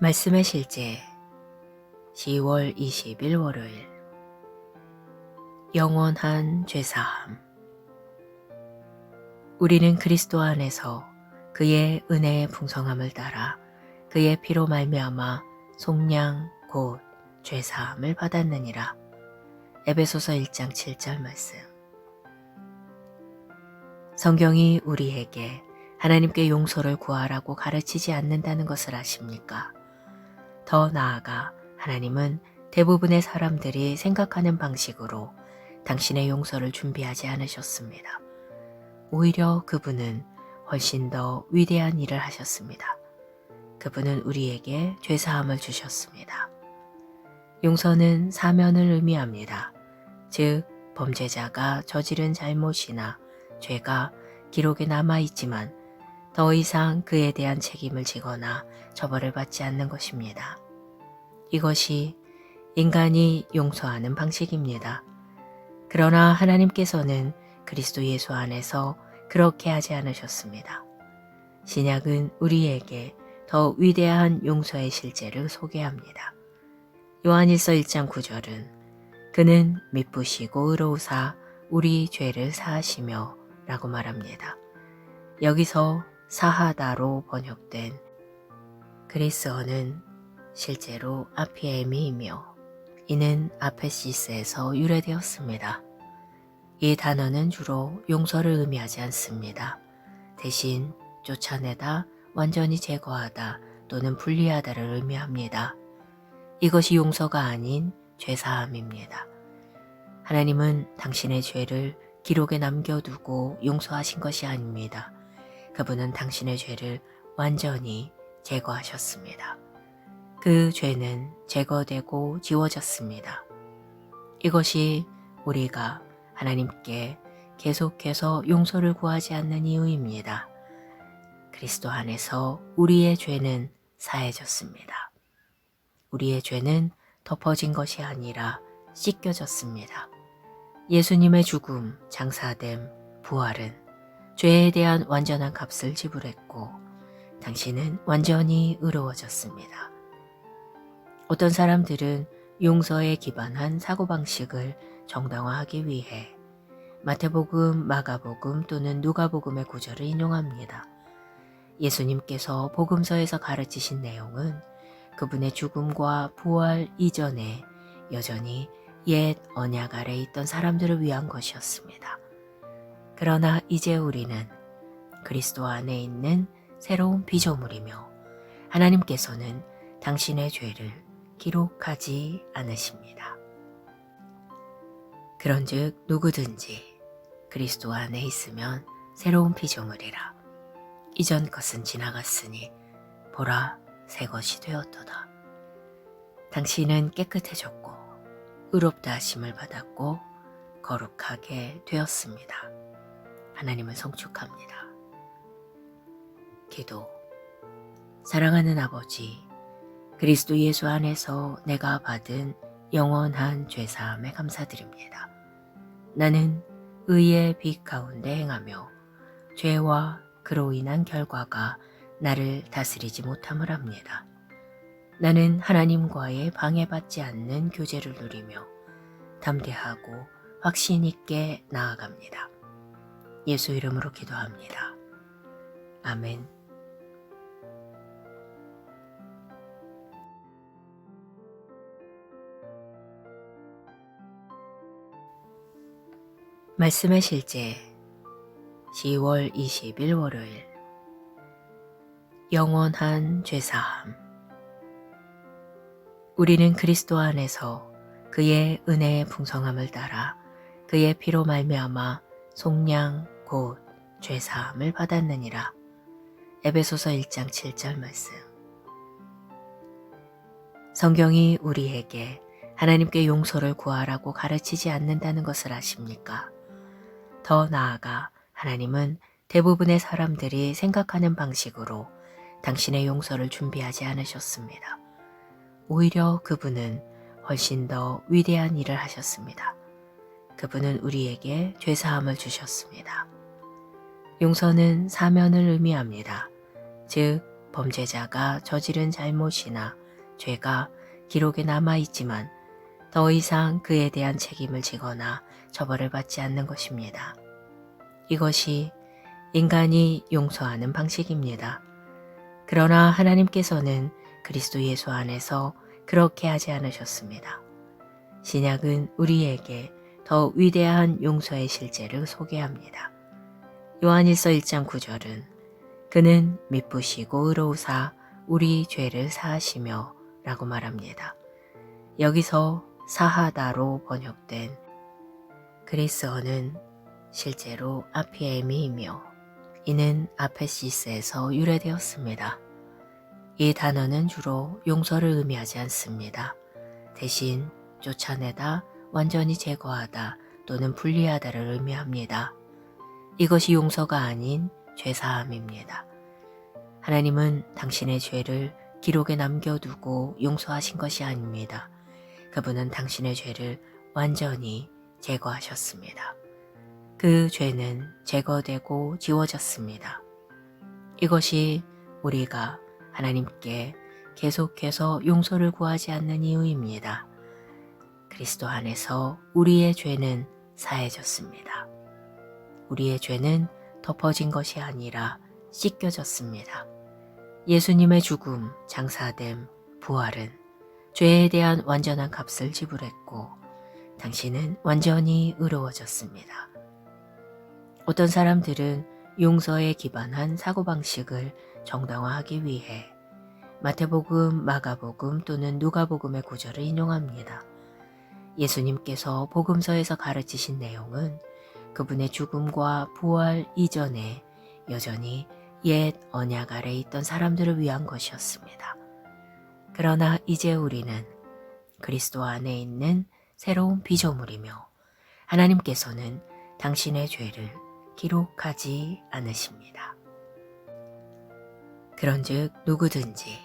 말씀의 실제 10월 20일 월요일 영원한 죄사함 우리는 그리스도 안에서 그의 은혜의 풍성함을 따라 그의 피로 말미암아 속량 곧 죄사함을 받았느니라. 에베소서 1장 7절 말씀. 성경이 우리에게 하나님께 용서를 구하라고 가르치지 않는다는 것을 아십니까? 더 나아가 하나님은 대부분의 사람들이 생각하는 방식으로 당신의 용서를 준비하지 않으셨습니다. 오히려 그분은 훨씬 더 위대한 일을 하셨습니다. 그분은 우리에게 죄사함을 주셨습니다. 용서는 사면을 의미합니다. 즉, 범죄자가 저지른 잘못이나 죄가 기록에 남아있지만 더 이상 그에 대한 책임을 지거나 처벌을 받지 않는 것입니다. 이것이 인간이 용서하는 방식입니다. 그러나 하나님께서는 그리스도 예수 안에서 그렇게 하지 않으셨습니다. 신약은 우리에게 더 위대한 용서의 실제를 소개합니다. 요한일서 1장 9절은 그는 미쁘시고 의로우사 우리 죄를 사하시며 라고 말합니다. 여기서 사하다로 번역된 그리스어는 실제로 아피에미이며 이는 아페시스에서 유래되었습니다. 이 단어는 주로 용서를 의미하지 않습니다. 대신 쫓아내다, 완전히 제거하다 또는 분리하다를 의미합니다. 이것이 용서가 아닌 죄사함입니다. 하나님은 당신의 죄를 기록에 남겨두고 용서하신 것이 아닙니다. 그분은 당신의 죄를 완전히 제거하셨습니다. 그 죄는 제거되고 지워졌습니다. 이것이 우리가 하나님께 계속해서 용서를 구하지 않는 이유입니다. 그리스도 안에서 우리의 죄는 사해졌습니다. 우리의 죄는 덮어진 것이 아니라 씻겨졌습니다. 예수님의 죽음, 장사됨, 부활은 죄에 대한 완전한 값을 지불했고 당신은 완전히 의로워졌습니다. 어떤 사람들은 용서에 기반한 사고방식을 정당화하기 위해 마태복음, 마가복음 또는 누가복음의 구절을 인용합니다. 예수님께서 복음서에서 가르치신 내용은 그분의 죽음과 부활 이전에 여전히 옛 언약 아래 있던 사람들을 위한 것이었습니다. 그러나 이제 우리는 그리스도 안에 있는 새로운 피조물이며 하나님께서는 당신의 죄를 기록하지 않으십니다. 그런즉 누구든지 그리스도 안에 있으면 새로운 피조물이라 이전 것은 지나갔으니 보라 새 것이 되었도다. 당신은 깨끗해졌고 의롭다 하심을 받았고 거룩하게 되었습니다. 하나님을 성축합니다. 기도 사랑하는 아버지 그리스도 예수 안에서 내가 받은 영원한 죄사함에 감사드립니다. 나는 의의 빛 가운데 행하며 죄와 그로 인한 결과가 나를 다스리지 못함을 합니다. 나는 하나님과의 방해받지 않는 교제를 누리며 담대하고 확신 있게 나아갑니다. 예수 이름으로 기도합니다. 아멘. 말씀의 실제 10월 20일 월요일 영원한 죄사함 우리는 그리스도 안에서 그의 은혜의 풍성함을 따라 그의 피로 말미암아 속량 곧 죄사함을 받았느니라. 에베소서 1장 7절 말씀. 성경이 우리에게 하나님께 용서를 구하라고 가르치지 않는다는 것을 아십니까? 더 나아가 하나님은 대부분의 사람들이 생각하는 방식으로 당신의 용서를 준비하지 않으셨습니다. 오히려 그분은 훨씬 더 위대한 일을 하셨습니다. 그분은 우리에게 죄사함을 주셨습니다. 용서는 사면을 의미합니다. 즉, 범죄자가 저지른 잘못이나 죄가 기록에 남아있지만 더 이상 그에 대한 책임을 지거나 처벌을 받지 않는 것입니다. 이것이 인간이 용서하는 방식입니다. 그러나 하나님께서는 그리스도 예수 안에서 그렇게 하지 않으셨습니다. 신약은 우리에게 더 위대한 용서의 실제를 소개합니다. 요한일서 1장 9절은 그는 미쁘시고 의로우사 우리 죄를 사하시며 라고 말합니다. 여기서 사하다로 번역된 그리스어는 실제로 아피에미이며 이는 아페시스에서 유래되었습니다. 이 단어는 주로 용서를 의미하지 않습니다. 대신 쫓아내다, 완전히 제거하다 또는 분리하다를 의미합니다. 이것이 용서가 아닌 죄사함입니다. 하나님은 당신의 죄를 기록에 남겨두고 용서하신 것이 아닙니다. 그분은 당신의 죄를 완전히 제거하셨습니다. 그 죄는 제거되고 지워졌습니다. 이것이 우리가 하나님께 계속해서 용서를 구하지 않는 이유입니다. 그리스도 안에서 우리의 죄는 사해졌습니다. 우리의 죄는 덮어진 것이 아니라 씻겨졌습니다. 예수님의 죽음, 장사됨, 부활은 죄에 대한 완전한 값을 지불했고 당신은 완전히 의로워졌습니다. 어떤 사람들은 용서에 기반한 사고방식을 정당화하기 위해 마태복음, 마가복음 또는 누가복음의 구절을 인용합니다. 예수님께서 복음서에서 가르치신 내용은 그분의 죽음과 부활 이전에 여전히 옛 언약 아래 있던 사람들을 위한 것이었습니다. 그러나 이제 우리는 그리스도 안에 있는 새로운 피조물이며 하나님께서는 당신의 죄를 기록하지 않으십니다. 그런즉 누구든지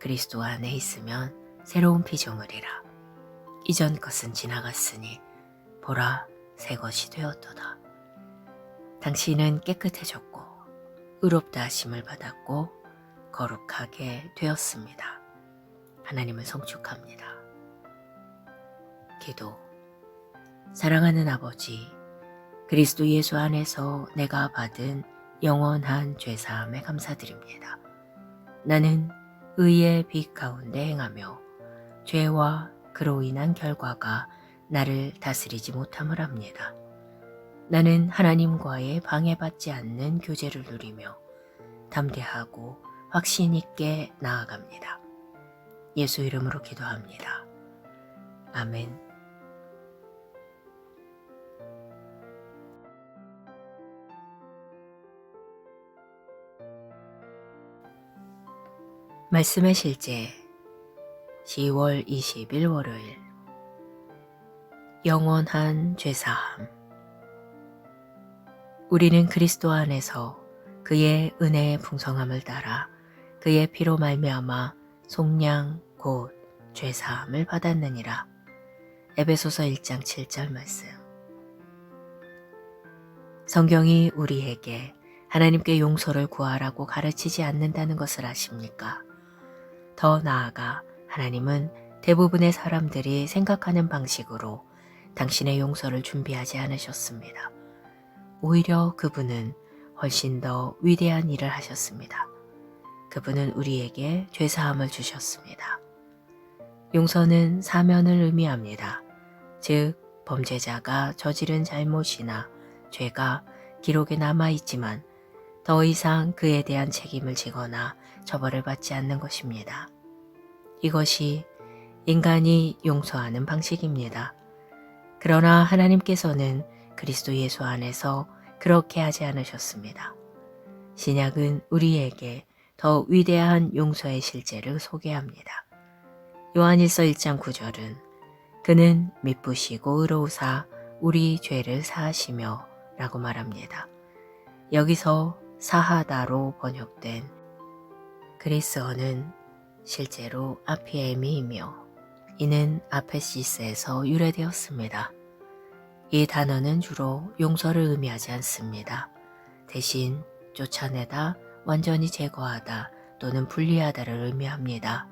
그리스도 안에 있으면 새로운 피조물이라 이전 것은 지나갔으니 보라 새 것이 되었도다. 당신은 깨끗해졌고 의롭다 하심을 받았고 거룩하게 되었습니다. 하나님을 성축합니다. 기도 사랑하는 아버지 그리스도 예수 안에서 내가 받은 영원한 죄사함에 감사드립니다. 나는 의의 빛 가운데 행하며 죄와 그로 인한 결과가 나를 다스리지 못함을 합니다. 나는 하나님과의 방해받지 않는 교제를 누리며 담대하고 확신 있게 나아갑니다. 예수 이름으로 기도합니다. 아멘. 말씀의 실제 10월 20일 월요일 영원한 죄사함. 우리는 그리스도 안에서 그의 은혜의 풍성함을 따라 그의 피로 말미암아 속량 곧 죄사함을 받았느니라. 에베소서 1장 7절 말씀. 성경이 우리에게 하나님께 용서를 구하라고 가르치지 않는다는 것을 아십니까? 더 나아가 하나님은 대부분의 사람들이 생각하는 방식으로 당신의 용서를 준비하지 않으셨습니다. 오히려 그분은 훨씬 더 위대한 일을 하셨습니다. 그분은 우리에게 죄사함을 주셨습니다. 용서는 사면을 의미합니다. 즉, 범죄자가 저지른 잘못이나 죄가 기록에 남아있지만 더 이상 그에 대한 책임을 지거나 처벌을 받지 않는 것입니다. 이것이 인간이 용서하는 방식입니다. 그러나 하나님께서는 그리스도 예수 안에서 그렇게 하지 않으셨습니다. 신약은 우리에게 더 위대한 용서의 실제를 소개합니다. 요한일서 1장 9절은 그는 미쁘시고 의로우사 우리 죄를 사하시며 라고 말합니다. 여기서 사하다로 번역된 그리스어는 실제로 아피에미이며 이는 아페시스에서 유래되었습니다. 이 단어는 주로 용서를 의미하지 않습니다. 대신 쫓아내다, 완전히 제거하다 또는 불리하다를 의미합니다.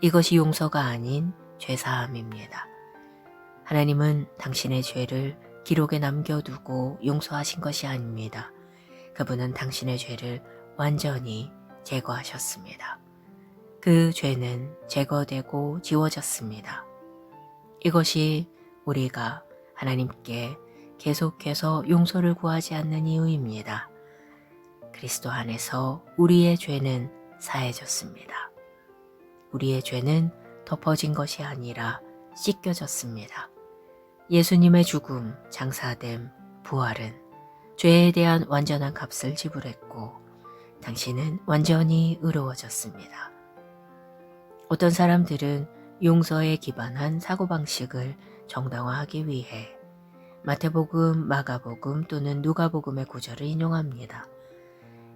이것이 용서가 아닌 죄사함입니다. 하나님은 당신의 죄를 기록에 남겨두고 용서하신 것이 아닙니다. 그분은 당신의 죄를 완전히 제거하셨습니다. 그 죄는 제거되고 지워졌습니다. 이것이 우리가 하나님께 계속해서 용서를 구하지 않는 이유입니다. 그리스도 안에서 우리의 죄는 사해졌습니다. 우리의 죄는 덮어진 것이 아니라 씻겨졌습니다. 예수님의 죽음, 장사됨, 부활은 죄에 대한 완전한 값을 지불했고 당신은 완전히 의로워졌습니다. 어떤 사람들은 용서에 기반한 사고방식을 정당화하기 위해 마태복음, 마가복음 또는 누가복음의 구절을 인용합니다.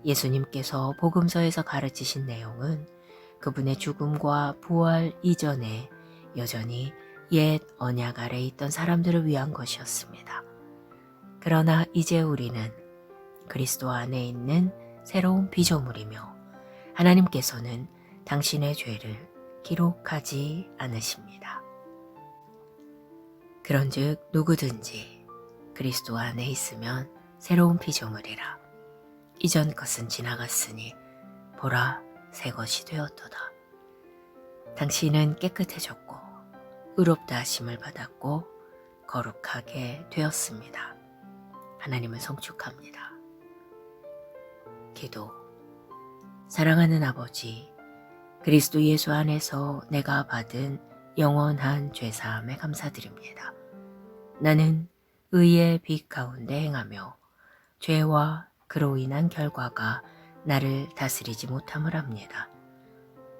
예수님께서 복음서에서 가르치신 내용은 그분의 죽음과 부활 이전에 여전히 옛 언약 아래 있던 사람들을 위한 것이었습니다. 그러나 이제 우리는 그리스도 안에 있는 새로운 피조물이며 하나님께서는 당신의 죄를 기록하지 않으십니다. 그런즉 누구든지 그리스도 안에 있으면 새로운 피조물이라 이전 것은 지나갔으니 보라 새 것이 되었도다. 당신은 깨끗해졌고 의롭다 하심을 받았고 거룩하게 되었습니다. 하나님을 성축합니다. 기도 사랑하는 아버지 그리스도 예수 안에서 내가 받은 영원한 죄사함에 감사드립니다. 나는 의의 빛 가운데 행하며 죄와 그로 인한 결과가 나를 다스리지 못함을 합니다.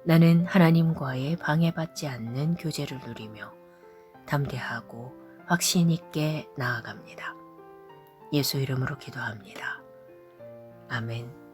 나는 하나님과의 방해받지 않는 교제를 누리며 담대하고 확신 있게 나아갑니다. 예수 이름으로 기도합니다. 아멘.